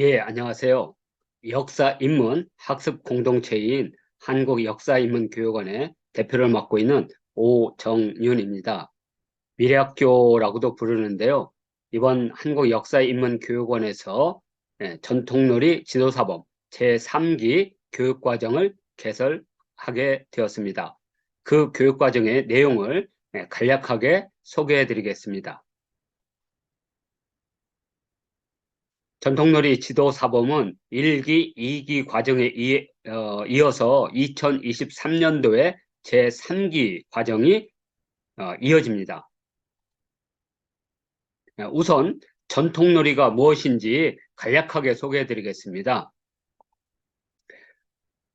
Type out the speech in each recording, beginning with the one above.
예, 안녕하세요. 역사 인문 학습 공동체인 한국 역사 인문 교육원의 대표를 맡고 있는 오정윤입니다. 미래학교라고도 부르는데요. 이번 한국 역사 인문 교육원에서 예, 전통놀이 지도사범 제3기 교육과정을 개설하게 되었습니다. 그 교육과정의 내용을 예, 간략하게 소개해 드리겠습니다. 전통놀이 지도 사범은 1기, 2기 과정에 이, 어, 이어서 2023년도에 제3기 과정이 어, 이어집니다. 우선 전통놀이가 무엇인지 간략하게 소개해 드리겠습니다.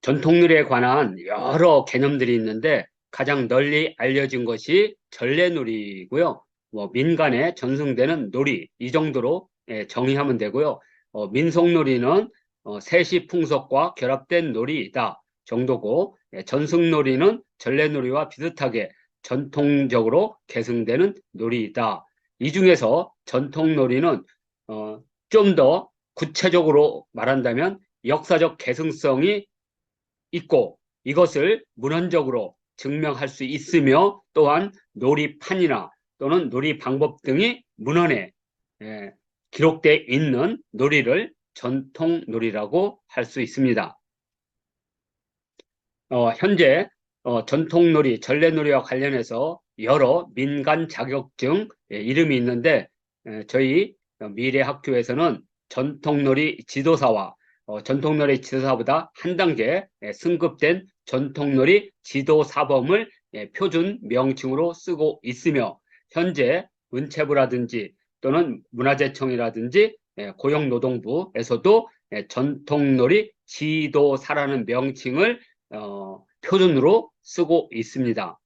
전통놀이에 관한 여러 개념들이 있는데 가장 널리 알려진 것이 전래놀이고요. 뭐 민간에 전승되는 놀이 이 정도로 예, 정의하면 되고요. 어, 민속놀이는 어, 세시 풍속과 결합된 놀이다 정도고 예, 전승놀이는 전래놀이와 비슷하게 전통적으로 계승되는 놀이다. 이 중에서 전통놀이는 어, 좀 더 구체적으로 말한다면 역사적 계승성이 있고 이것을 문헌적으로 증명할 수 있으며 또한 놀이판이나 또는 놀이 방법 등이 문헌에 예, 기록되어 있는 놀이를 전통 놀이라고 할 수 있습니다. 어, 현재 어, 전통 놀이, 전래 놀이와 관련해서 여러 민간 자격증 예, 이름이 있는데 예, 저희 미래학교에서는 전통놀이 지도사와 어, 전통놀이 지도사보다 한 단계 예, 승급된 전통놀이 지도사범을 예, 표준 명칭으로 쓰고 있으며 현재 문체부라든지 또는 문화재청이라든지 예, 고용노동부에서도 예, 전통놀이 지도사라는 명칭을 어, 표준으로 쓰고 있습니다.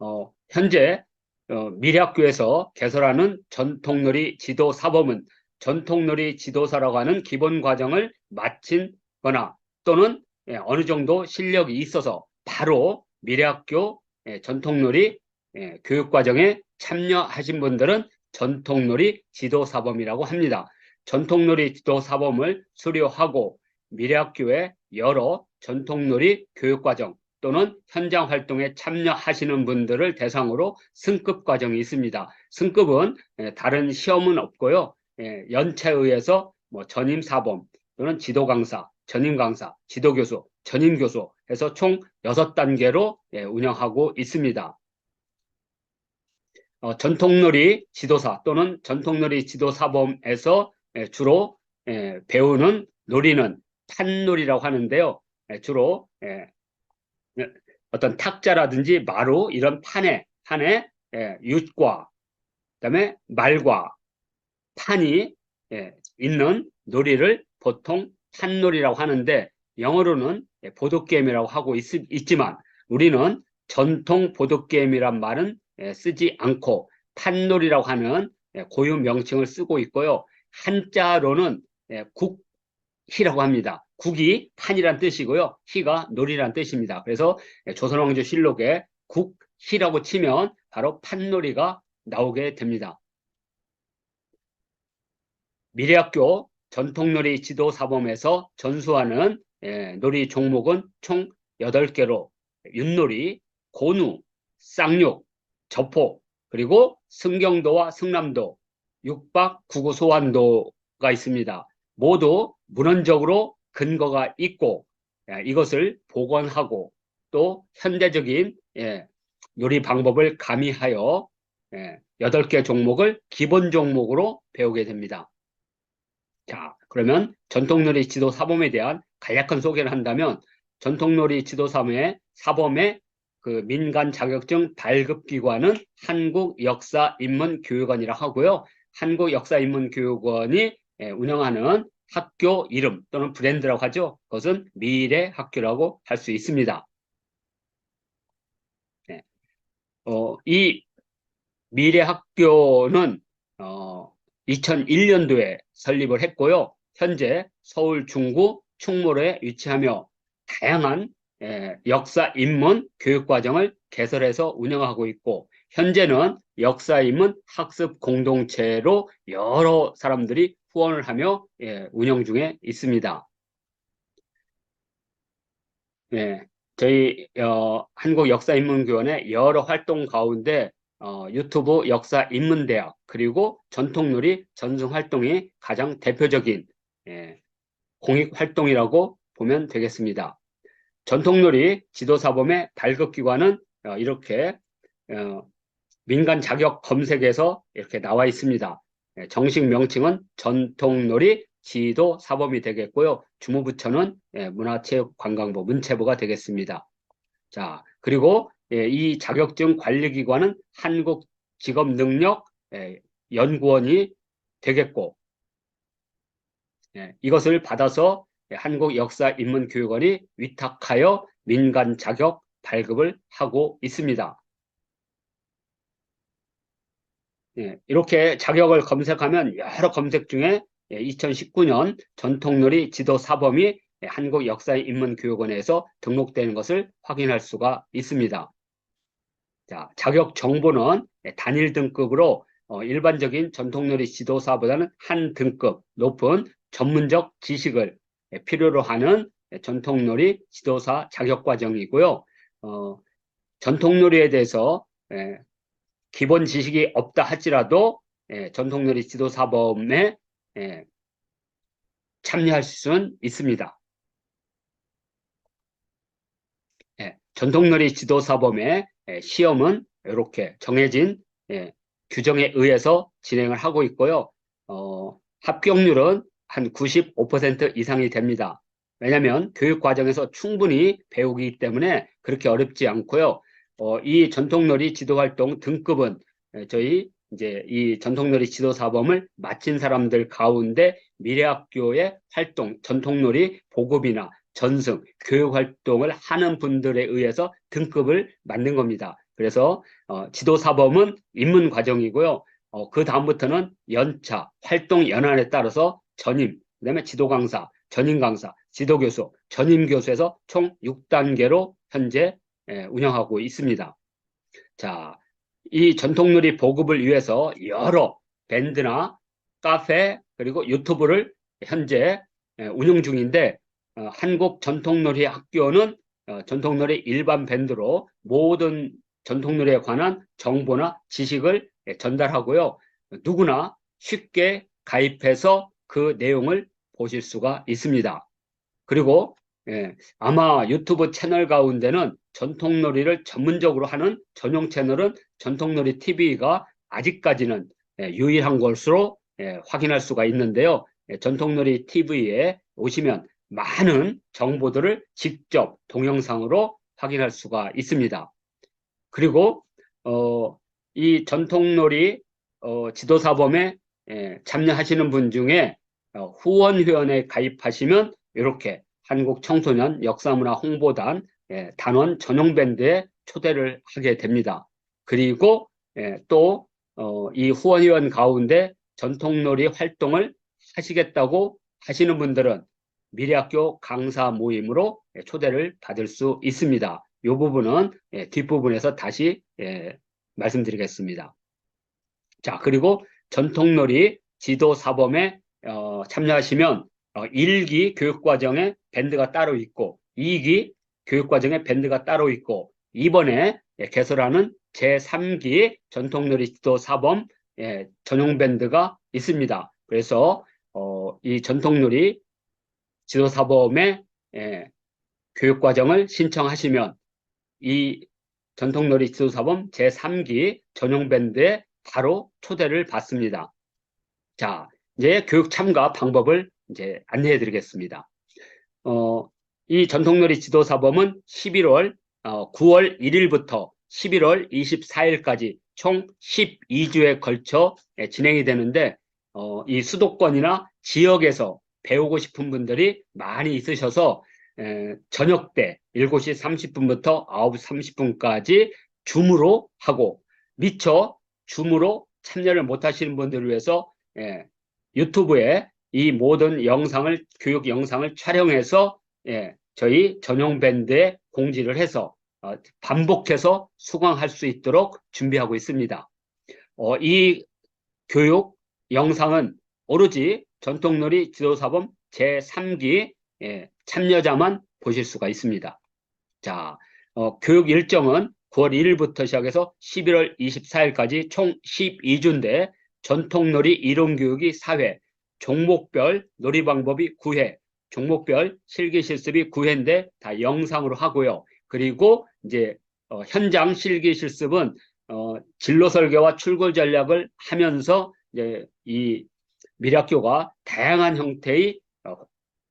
어, 현재 어, 미래학교에서 개설하는 전통놀이 지도사범은 전통놀이 지도사라고 하는 기본 과정을 마친 거나 또는 예, 어느 정도 실력이 있어서 바로 미래학교 예, 전통놀이 예, 교육과정에 참여하신 분들은 전통놀이 지도사범이라고 합니다. 전통놀이 지도사범을 수료하고 미래학교의 여러 전통놀이 교육과정 또는 현장 활동에 참여하시는 분들을 대상으로 승급 과정이 있습니다. 승급은 예, 다른 시험은 없고요. 예, 연차에 의해서 뭐 전임 사범 또는 지도 강사, 전임 강사, 지도 교수, 전임 교수 해서 총 6단계로 예, 운영하고 있습니다. 어, 전통놀이 지도사 또는 전통놀이 지도사범에서 예, 주로 예, 배우는 놀이는 판놀이라고 하는데요. 예, 주로 예, 어떤 탁자라든지 마루 이런 판에 판에 예, 윷과 그다음에 말과 판이 예, 있는 놀이를 보통 판놀이라고 하는데 영어로는 예, 보드게임이라고 하고 있, 있지만 우리는 전통 보드게임이란 말은 예, 쓰지 않고 판놀이라고 하는 예, 고유 명칭을 쓰고 있고요. 한자로는 예, 국희라고 합니다. 국이 판이란 뜻이고요. 희가 놀이란 뜻입니다. 그래서 조선왕조 실록에 국희라고 치면 바로 판놀이가 나오게 됩니다. 미래학교 전통놀이 지도사범에서 전수하는 놀이 종목은 총 8개로 윷놀이, 고누, 쌍욕, 저포 그리고 승경도와 승남도 육박 구구 소환도가 있습니다. 모두 문헌적으로 근거가 있고 예, 이것을 복원하고 또 현대적인 예, 요리 방법을 가미하여 예, 8개 종목을 기본 종목으로 배우게 됩니다. 자, 그러면 전통놀이 지도 사범에 대한 간략한 소개를 한다면 전통놀이 지도 사범의 사범의 그 민간 자격증 발급 기관은 한국 역사 인문 교육원이라 하고요. 한국 역사 인문 교육원이 예, 운영하는 학교 이름 또는 브랜드라고 하죠. 그것은 미래 학교라고 할 수 있습니다. 네. 어, 이 미래 학교는 어, 2001년도에 설립을 했고요. 현재 서울 중구 충무로에 위치하며 다양한 예, 역사 인문 교육과정을 개설해서 운영하고 있고 현재는 역사 인문 학습 공동체로 여러 사람들이 후원을 하며 예, 운영 중에 있습니다. 예, 저희 어, 한국 역사인문교원의 여러 활동 가운데 어, 유튜브 역사인문대학 그리고 전통놀이 전승활동이 가장 대표적인 예, 공익활동이라고 보면 되겠습니다. 전통놀이 지도사범의 발급기관은 어, 이렇게 어, 민간 자격 검색에서 이렇게 나와 있습니다. 예, 정식 명칭은 전통놀이 지도 사범이 되겠고요. 주무부처는 예, 문화체육관광부 문체부가 되겠습니다. 자 그리고 예, 이 자격증 관리기관은 한국직업능력 예, 연구원이 되겠고 예, 이것을 받아서 한국역사인문교육원이 위탁하여 민간 자격 발급을 하고 있습니다. 예, 이렇게 자격을 검색하면 여러 검색 중에 2019년 전통놀이 지도 사범이 한국역사인문교육원에서 등록되는 것을 확인할 수가 있습니다. 자, 자격 정보는 단일 등급으로 어, 일반적인 전통놀이 지도사보다는 한 등급 높은 전문적 지식을 필요로 하는 전통놀이 지도사 자격과정이고요. 어, 전통놀이에 대해서 에, 기본 지식이 없다 할지라도 에, 전통놀이 지도사범에 에, 참여할 수는 있습니다. 예, 전통놀이 지도사범의 예, 시험은 이렇게 정해진 예, 규정에 의해서 진행을 하고 있고요. 어, 합격률은 한 95% 이상이 됩니다. 왜냐하면 교육 과정에서 충분히 배우기 때문에 그렇게 어렵지 않고요. 어, 이 전통놀이 지도활동 등급은 예, 저희 이제 이 전통놀이 지도 사범을 마친 사람들 가운데 미래학교의 활동, 전통놀이 보급이나 전승, 교육활동을 하는 분들에 의해서 등급을 맞는 겁니다. 그래서 어, 지도 사범은 입문 과정이고요. 어, 그 다음부터는 연차, 활동 연한에 따라서 전임, 그 다음에 지도 강사, 전임 강사, 지도 교수, 전임 교수에서 총 6단계로 현재 예, 운영하고 있습니다. 자, 이 전통놀이 보급을 위해서 여러 밴드나 카페 그리고 유튜브를 현재 예, 운영 중인데 어, 한국 전통놀이 학교는 어, 전통놀이 일반 밴드로 모든 전통놀이에 관한 정보나 지식을 예, 전달하고요. 누구나 쉽게 가입해서 그 내용을 보실 수가 있습니다. 그리고 예, 아마 유튜브 채널 가운데는 전통놀이를 전문적으로 하는 전용 채널은 전통놀이 TV가 아직까지는 예, 유일한 것으로 예, 확인할 수가 있는데요. 예, 전통놀이 TV에 오시면 많은 정보들을 직접 동영상으로 확인할 수가 있습니다. 그리고 어, 이 전통놀이 어, 지도사범에 예, 참여하시는 분 중에 어, 후원회원에 가입하시면 이렇게 한국 청소년 역사문화 홍보단 예, 단원 전용 밴드에 초대를 하게 됩니다. 그리고 예, 또이 어, 후원위원 가운데 전통놀이 활동을 하시겠다고 하시는 분들은 미래학교 강사 모임으로 예, 초대를 받을 수 있습니다. 이 부분은 예, 뒷부분에서 다시 예, 말씀드리겠습니다. 자 그리고 전통놀이 지도 사범에 어, 참여하시면 어, 1기 교육과정에 밴드가 따로 있고 2기 교육과정에 밴드가 따로 있고 이번에 예, 개설하는 제3기 전통놀이 지도 사범 예, 전용 밴드가 있습니다. 그래서 어, 이 전통놀이 지도 사범의 예, 교육과정을 신청하시면 이 전통놀이 지도 사범 제3기 전용 밴드에 바로 초대를 받습니다. 자, 이제 교육 참가 방법을 이제 안내해 드리겠습니다. 어, 이 전통놀이 지도사범은 11월 어, 9월 1일부터 11월 24일까지 총 12주에 걸쳐 예, 진행이 되는데 어, 이 수도권이나 지역에서 배우고 싶은 분들이 많이 있으셔서 에, 저녁 때 7시 30분부터 9시 30분까지 줌으로 하고 미처 줌으로 참여를 못 하시는 분들을 위해서 예, 유튜브에 이 모든 영상을 교육 영상을 촬영해서 예, 저희 전용 밴드에 공지를 해서 어, 반복해서 수강할 수 있도록 준비하고 있습니다. 어, 이 교육 영상은 오로지 전통놀이 지도사범 제3기 예, 참여자만 보실 수가 있습니다. 자, 어, 교육 일정은 9월 1일부터 시작해서 11월 24일까지 총 12주인데 전통놀이 이론교육이 4회, 종목별 놀이 방법이 9회, 종목별 실기 실습이 9회인데 다 영상으로 하고요. 그리고 이제 어, 현장 실기 실습은 어, 진로 설계와 출골 전략을 하면서 이제 이 미래학교가 다양한 형태의 어,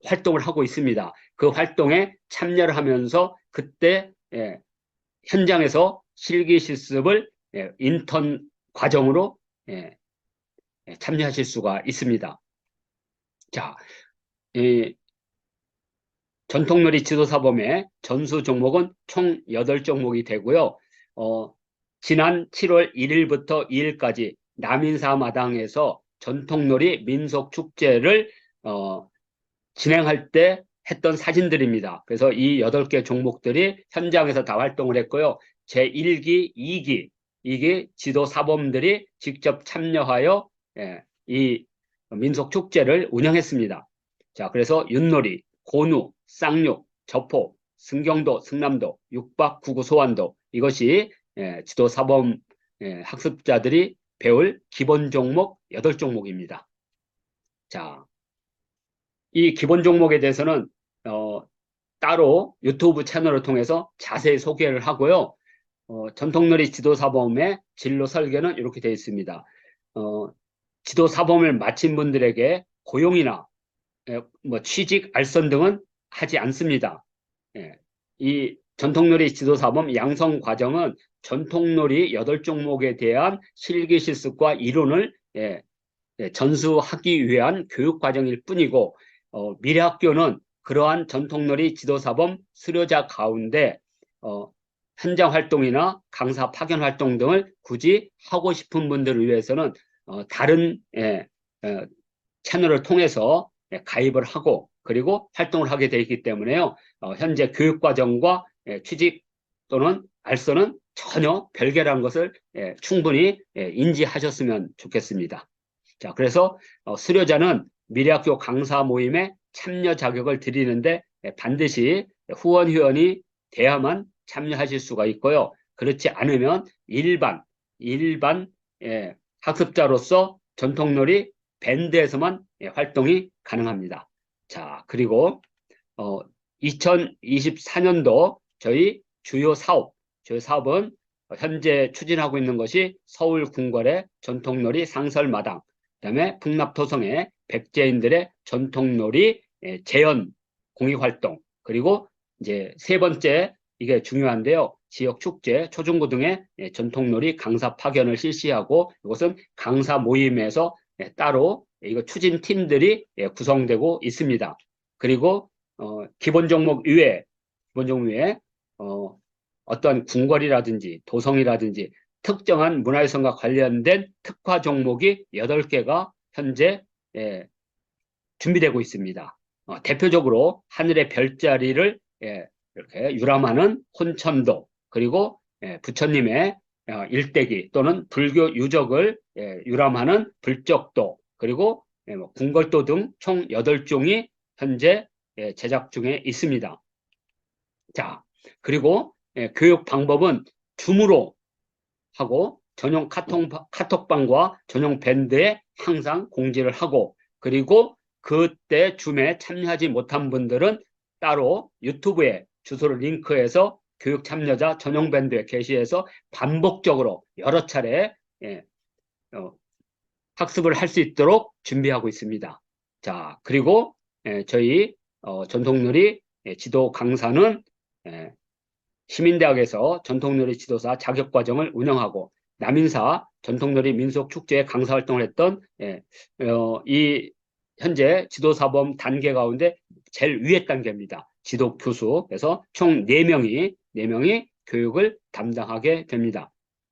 활동을 하고 있습니다. 그 활동에 참여를 하면서 그때 예, 현장에서 실기 실습을 예, 인턴 과정으로 예, 예, 참여하실 수가 있습니다. 자, 이 전통놀이 지도사범의 전수 종목은 총 8종목이 되고요. 어, 지난 7월 1일부터 2일까지 남인사 마당에서 전통놀이 민속축제를 어, 진행할 때 했던 사진들입니다. 그래서 이 8개 종목들이 현장에서 다 활동을 했고요. 제1기, 2기, 이게 지도 사범들이 직접 참여하여 예, 이 민속축제를 운영했습니다. 자, 그래서 윷놀이, 고누, 쌍육, 저포, 승경도, 승남도, 육박, 구구, 소환도 이것이 예, 지도 사범 예, 학습자들이 배울 기본 종목 8종목입니다. 자, 이 기본 종목에 대해서는 어, 따로 유튜브 채널을 통해서 자세히 소개를 하고요. 어, 전통놀이 지도사범의 진로 설계는 이렇게 되어 있습니다. 어, 지도사범을 마친 분들에게 고용이나 에, 뭐 취직, 알선 등은 하지 않습니다. 예, 이 전통놀이 지도사범 양성 과정은 전통놀이 8종목에 대한 실기 실습과 이론을 예, 예, 전수하기 위한 교육 과정일 뿐이고 어, 미래학교는 그러한 전통놀이 지도사범 수료자 가운데 어, 현장 활동이나 강사 파견 활동 등을 굳이 하고 싶은 분들을 위해서는 어, 다른 예, 어, 채널을 통해서 예, 가입을 하고 그리고 활동을 하게 되어 있기 때문에요. 어, 현재 교육과정과 예, 취직 또는 알선은 전혀 별개라는 것을 예, 충분히 예, 인지하셨으면 좋겠습니다. 자, 그래서 어, 수료자는 미래학교 강사 모임에 참여 자격을 드리는데 예, 반드시 후원 회원이 돼야만 참여하실 수가 있고요. 그렇지 않으면 일반 일반 예, 학습자로서 전통놀이 밴드에서만 예, 활동이 가능합니다. 자, 그리고 어, 2024년도 저희 주요 사업, 주요 사업은 현재 추진하고 있는 것이 서울 궁궐의 전통놀이 상설마당, 그 다음에 풍납토성의 백제인들의 전통놀이 예, 재현 공익활동, 그리고 이제 세 번째 이게 중요한데요. 지역 축제, 초중고 등의 예, 전통놀이 강사 파견을 실시하고 이것은 강사 모임에서 예, 따로 이거 추진 팀들이 예, 구성되고 있습니다. 그리고 어, 기본 종목 이외, 기본 종목 외에 어, 어떤 궁궐이라든지 도성이라든지 특정한 문화유산과 관련된 특화 종목이 8개가 현재 예, 준비되고 있습니다. 어, 대표적으로 하늘의 별자리를 예, 이렇게 유람하는 혼천도 그리고 예, 부처님의 어, 일대기 또는 불교 유적을 예, 유람하는 불적도 그리고 예, 뭐 궁궐도 등 총 8종이 현재 예, 제작 중에 있습니다. 자, 그리고 예, 교육 방법은 줌으로 하고 전용 카톡, 카톡방과 전용 밴드에 항상 공지를 하고 그리고 그때 줌에 참여하지 못한 분들은 따로 유튜브에 주소를 링크해서 교육 참여자 전용 밴드에 게시해서 반복적으로 여러 차례 예, 어, 학습을 할 수 있도록 준비하고 있습니다. 자, 그리고 예, 저희 어, 전통놀이 예, 지도 강사는 예, 시민대학에서 전통놀이 지도사 자격과정을 운영하고 남인사 전통놀이 민속축제 강사 활동을 했던 예, 어, 이 현재 지도사범 단계 가운데 제일 위에 단계입니다. 지도 교수. 그래서 총 4명이, 4명이 교육을 담당하게 됩니다.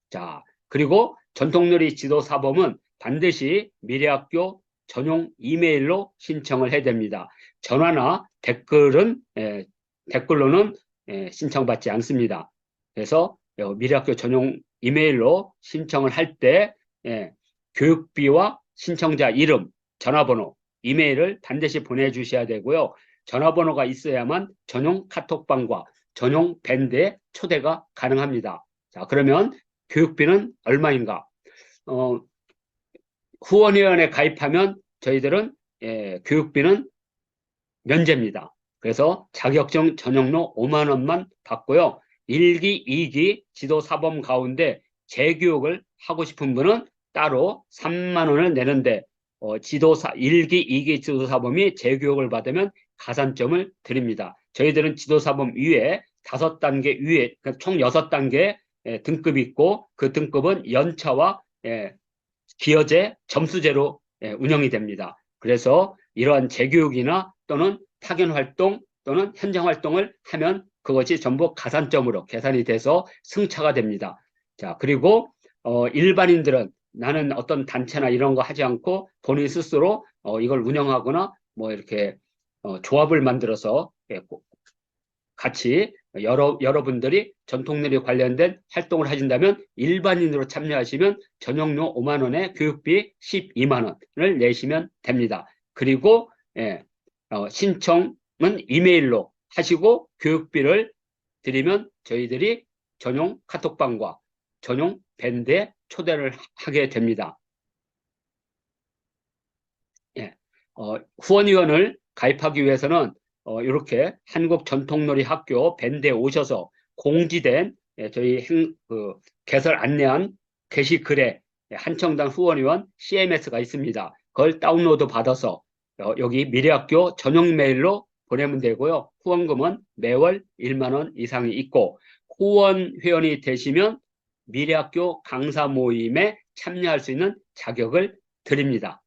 자, 그리고 전통놀이 지도사범은 반드시 미래학교 전용 이메일로 신청을 해야 됩니다. 전화나 댓글은, 예, 댓글로는 예, 신청받지 않습니다. 그래서 미래학교 전용 이메일로 신청을 할 때, 예, 교육비와 신청자 이름, 전화번호, 이메일을 반드시 보내주셔야 되고요. 전화번호가 있어야만 전용 카톡방과 전용 밴드에 초대가 가능합니다. 자, 그러면 교육비는 얼마인가? 어, 후원위원회 가입하면 저희들은 예, 교육비는 면제입니다. 그래서 자격증 전용료 5만 원만 받고요. 1기, 2기 지도 사범 가운데 재교육을 하고 싶은 분은 따로 3만 원을 내는데 어, 지도사 1기, 2기 지도사범이 재교육을 받으면 가산점을 드립니다. 저희들은 지도사범 위에 다섯 단계 위에 그러니까 총 여섯 단계 예, 등급이 있고 그 등급은 연차와 예, 기여제, 점수제로 예, 운영이 됩니다. 그래서 이러한 재교육이나 또는 파견 활동 또는 현장 활동을 하면 그것이 전부 가산점으로 계산이 돼서 승차가 됩니다. 자, 그리고 어, 일반인들은 나는 어떤 단체나 이런 거 하지 않고 본인 스스로 어, 이걸 운영하거나 뭐 이렇게 어, 조합을 만들어서 예, 같이 여러, 여러분들이 전통놀이 관련된 활동을 하신다면 일반인으로 참여하시면 전용료 5만 원에 교육비 12만 원을 내시면 됩니다. 그리고 예, 어, 신청은 이메일로 하시고 교육비를 드리면 저희들이 전용 카톡방과 전용 밴드에 초대를 하게 됩니다. 예, 어, 후원위원을 가입하기 위해서는 어, 이렇게 한국전통놀이 학교 밴드에 오셔서 공지된 예, 저희 행, 그, 개설 안내한 게시글에 한청단 후원위원 CMS가 있습니다. 그걸 다운로드 받아서 어, 여기 미래학교 전용 메일로 보내면 되고요. 후원금은 매월 1만 원 이상이 있고 후원 회원이 되시면 미래학교 강사 모임에 참여할 수 있는 자격을 드립니다.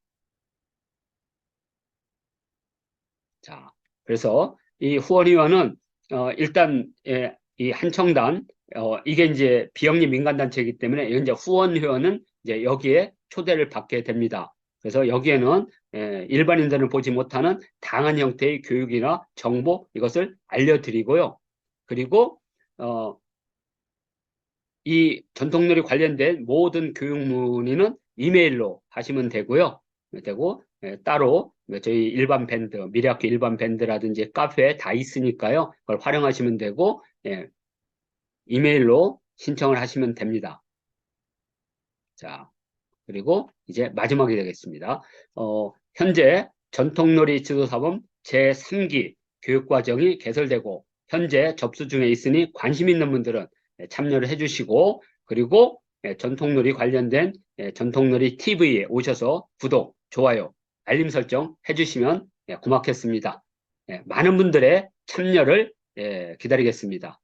자, 그래서 이 후원위원은 어, 일단 예, 이 한청단 어, 이게 이제 비영리 민간단체이기 때문에 이제 후원회원은 이제 여기에 초대를 받게 됩니다. 그래서 여기에는 예, 일반인들은 보지 못하는 다양한 형태의 교육이나 정보 이것을 알려드리고요. 그리고 어, 이 전통놀이 관련된 모든 교육 문의는 이메일로 하시면 되고요. 되고 예, 따로 저희 일반 밴드, 미래학교 일반 밴드라든지 카페에 다 있으니까요. 그걸 활용하시면 되고 예, 이메일로 신청을 하시면 됩니다. 자, 그리고 이제 마지막이 되겠습니다. 어, 현재 전통놀이 지도사범 제3기 교육과정이 개설되고 현재 접수 중에 있으니 관심 있는 분들은 예, 참여를 해주시고 그리고 예, 전통놀이 관련된 예, 전통놀이 TV에 오셔서 구독, 좋아요, 알림 설정 해주시면 고맙겠습니다. 많은 분들의 참여를 기다리겠습니다.